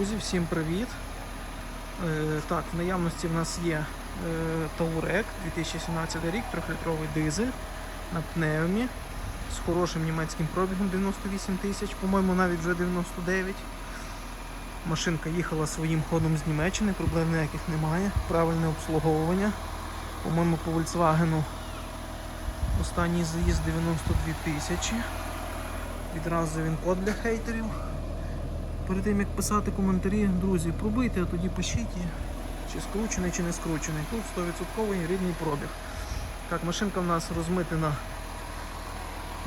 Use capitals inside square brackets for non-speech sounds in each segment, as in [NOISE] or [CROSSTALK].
Друзі, всім привіт! Е, так, в наявності в нас є е, Таурек 2017 рік, 3-літровий дизель на пневмі з хорошим німецьким пробігом 98 тисяч, по-моєму, навіть вже 99. Машинка їхала своїм ходом з Німеччини, проблем ніяких немає. Правильне обслуговування. По-моєму, по Volkswagen останній заїзд 92 тисячі. Відразу він код для хейтерів. Перед тим як писати коментарі, друзі, пробийте, а тоді пишіть, чи скручений, чи не скручений. Тут 100% рідний пробіг. Так, машинка в нас розмитена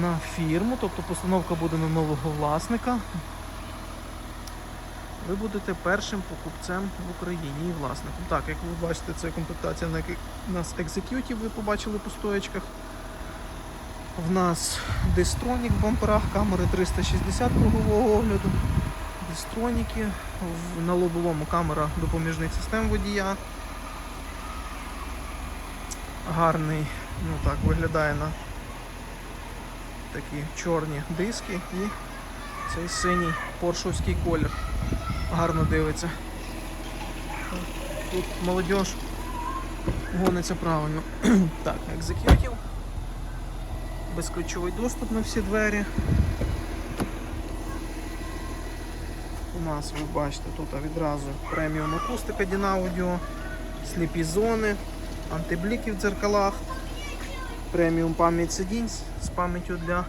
на фірму, тобто постановка буде на нового власника. Ви будете першим покупцем в Україні і власником. Так, як ви бачите, це комплектація на нас Executive, ви побачили по стоячках. В нас Distronік в бамперах, камери 360 кругового огляду. Дистроніки, в- на лобовому камера допоміжних систем водія. Гарний, ну так, виглядає на такі чорні диски і цей синій поршовський колір. Гарно дивиться. Тут молодь гониться правильно. [CLEARS THROAT] так, екзекютів. Безключовий доступ на всі двері. У нас, ви бачите, тут відразу преміум акустика Дінаудіо, сліпі зони, антибліки в дзеркалах, преміум пам'ять сидінь з пам'яттю для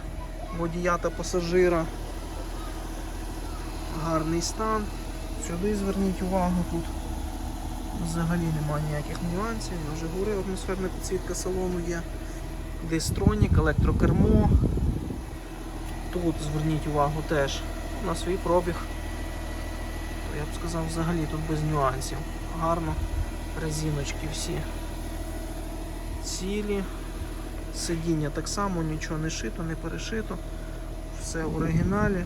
водія та пасажира. Гарний стан. Сюди зверніть увагу тут. Взагалі немає ніяких нюансів. Я вже говорив, атмосферна підсвітка салону є. Дистронік, електрокермо. Тут зверніть увагу теж на свій пробіг я б сказав взагалі тут без нюансів. Гарно. Резиночки всі цілі. Сидіння так само, нічого не шито, не перешито. Все в оригіналі.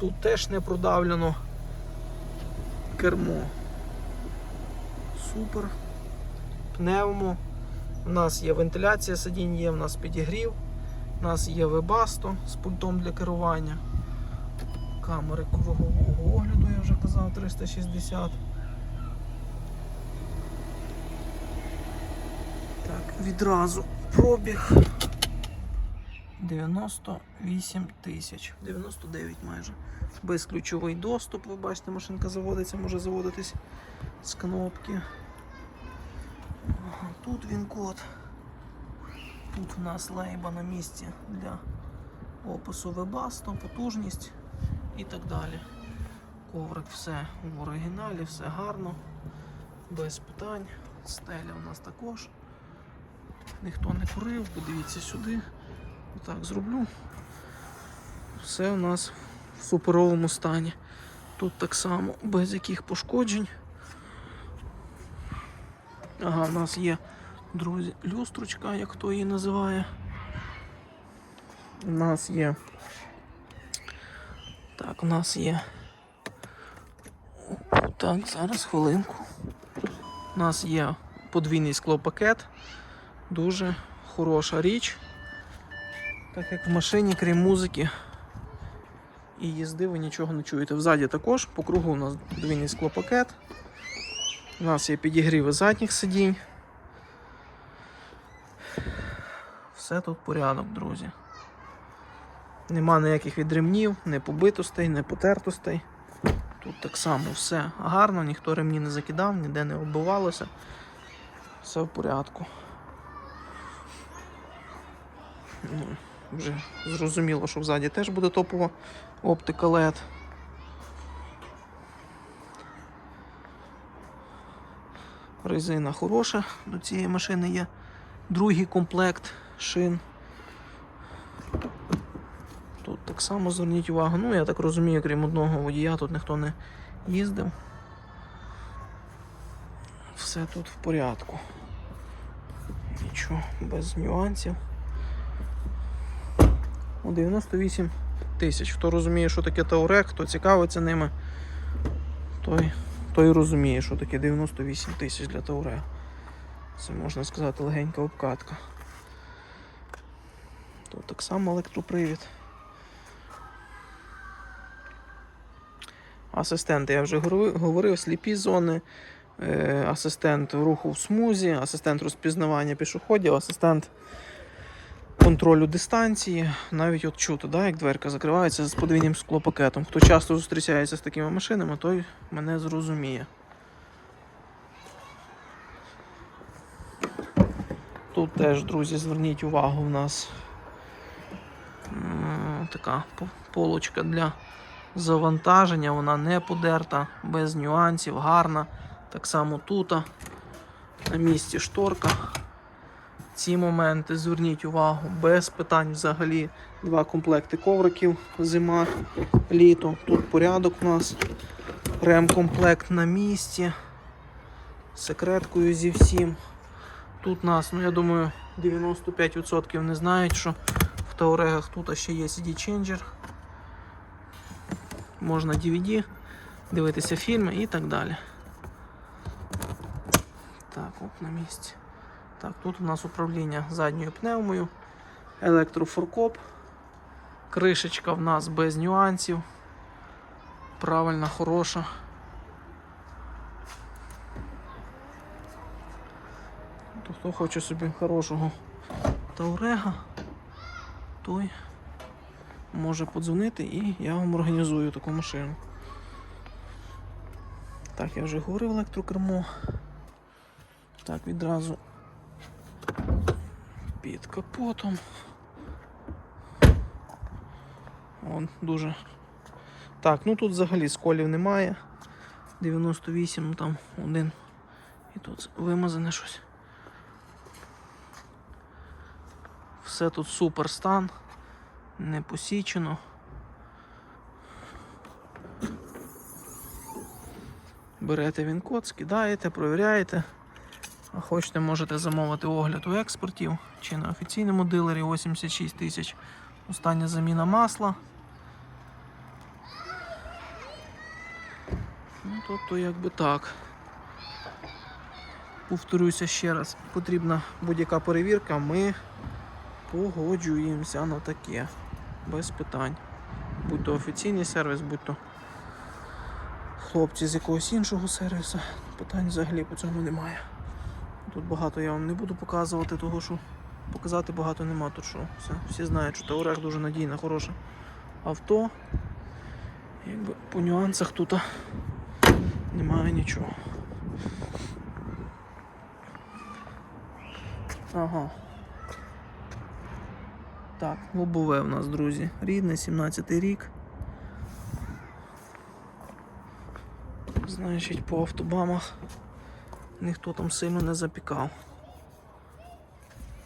Тут теж не продавлено кермо. Супер. Пневмо. У нас є вентиляція сидінь, є, у нас підігрів, у нас є вебасто з пультом для керування. Камери кругового огляду, я вже казав, 360. Так, відразу пробіг 98 тисяч. 99 майже. Безключовий доступ, ви бачите, машинка заводиться, може заводитись з кнопки. Тут він код. Тут у нас лейба на місці для опису вебасто, потужність і так далі. Коврик все в оригіналі, все гарно, без питань. Стеля у нас також. Ніхто не курив, подивіться сюди. Отак зроблю. Все у нас в суперовому стані. Тут так само, без яких пошкоджень. Ага, у нас є, друзі, люстрочка, як хто її називає. У нас є так, у нас є. Так, зараз хвилинку. У нас є подвійний склопакет. Дуже хороша річ. Так як в машині, крім музики і їзди, ви нічого не чуєте. Взаді також, по кругу у нас подвійний склопакет. У нас є підігріви задніх сидінь. Все тут порядок, друзі. Нема ніяких відремнів, не побитостей, не потертостей. Тут так само все гарно, ніхто ремні не закидав, ніде не оббивалося. Все в порядку. Ну, вже зрозуміло, що взаді теж буде топова оптика LED. Резина хороша, до цієї машини є другий комплект шин. Тут так само зверніть увагу. Ну, я так розумію, крім одного водія, тут ніхто не їздив. Все тут в порядку. Нічого, без нюансів. 98 тисяч. Хто розуміє, що таке Таурек, хто цікавиться ними, той, той розуміє, що таке 98 тисяч для Тауре. Це можна сказати легенька обкатка. Тут так само електропривід. Асистенти. Я вже говорив, сліпі зони, е, асистент руху в смузі, асистент розпізнавання пішоходів, асистент контролю дистанції. Навіть от чути, да, як дверка закривається з подвійним склопакетом. Хто часто зустрічається з такими машинами, той мене зрозуміє. Тут теж, друзі, зверніть увагу, у нас така полочка для завантаження, вона не подерта, без нюансів, гарна. Так само тут на місці шторка. Ці моменти зверніть увагу, без питань взагалі. Два комплекти ковриків, зима, літо. Тут порядок у нас. Ремкомплект на місці. Секреткою зі всім. Тут нас, ну я думаю, 95% не знають, що в Таурегах тут ще є CD Changer. Можна DVD, дивитися фільми і так далі. Так, от на місці. Так, тут у нас управління задньою пневмою, електрофоркоп, кришечка в нас без нюансів. Правильна, хороша. То хто хоче собі хорошого Таурега, той може подзвонити і я вам організую таку машину. Так, я вже говорив електрокермо. Так, відразу під капотом. Он дуже. Так, ну тут взагалі сколів немає. 98 ну, там один. І тут вимазане щось. Все тут супер стан, не посічено. Берете він код, скидаєте, провіряєте. А хочете, можете замовити огляд у експортів чи на офіційному дилері 86 тисяч. Остання заміна масла. Ну, тобто, якби так. Повторюся ще раз, потрібна будь-яка перевірка, ми погоджуємося на таке. Без питань. Будь то офіційний сервіс, будь то хлопці з якогось іншого сервісу. Питань взагалі по цьому немає. Тут багато я вам не буду показувати, того що показати багато нема. Тут що все, всі знають, що Таурек дуже надійне, хороше авто. Якби по нюансах тут немає нічого. Ага. Так, лобове в нас, друзі. Рідне, 17 й рік. Значить, по автобамах ніхто там сильно не запікав.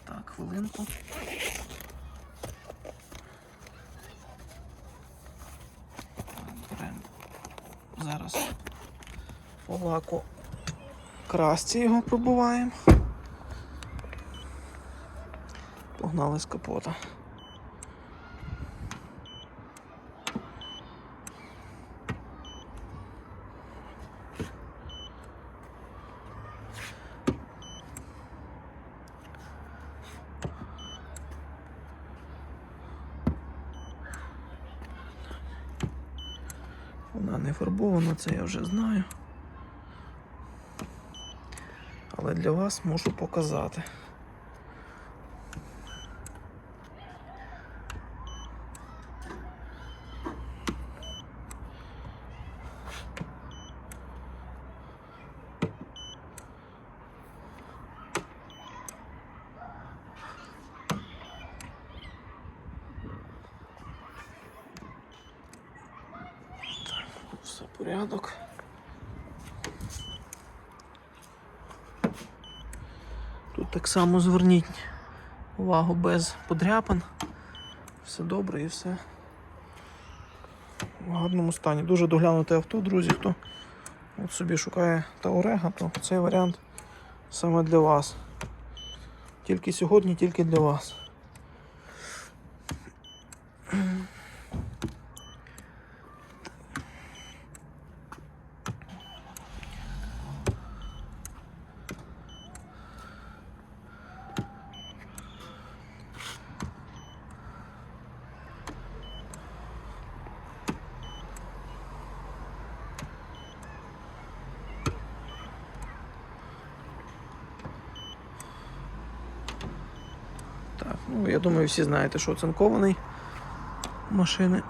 Так, хвилинку. Зараз по лаку красці його пробуваємо. Погнали з капота. Вона не фарбована, це я вже знаю. Але для вас можу показати. Все порядок. Тут так само зверніть увагу без подряпин. Все добре і все в гарному стані. Дуже доглянуте авто, друзі. Хто от собі шукає Таурега, то цей варіант саме для вас. Тільки сьогодні, тільки для вас. Ну, я думаю, всі знаєте, що оцинкований машини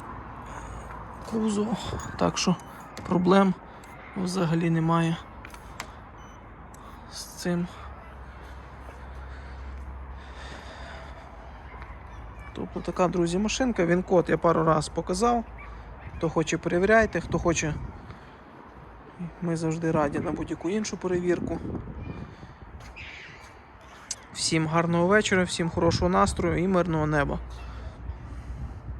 кузов. Так що проблем взагалі немає з цим. Тобто така, друзі, машинка. Він код я пару раз показав. Хто хоче, перевіряйте, хто хоче. Ми завжди раді на будь-яку іншу перевірку. Всім гарного вечора, всім хорошого настрою і мирного неба.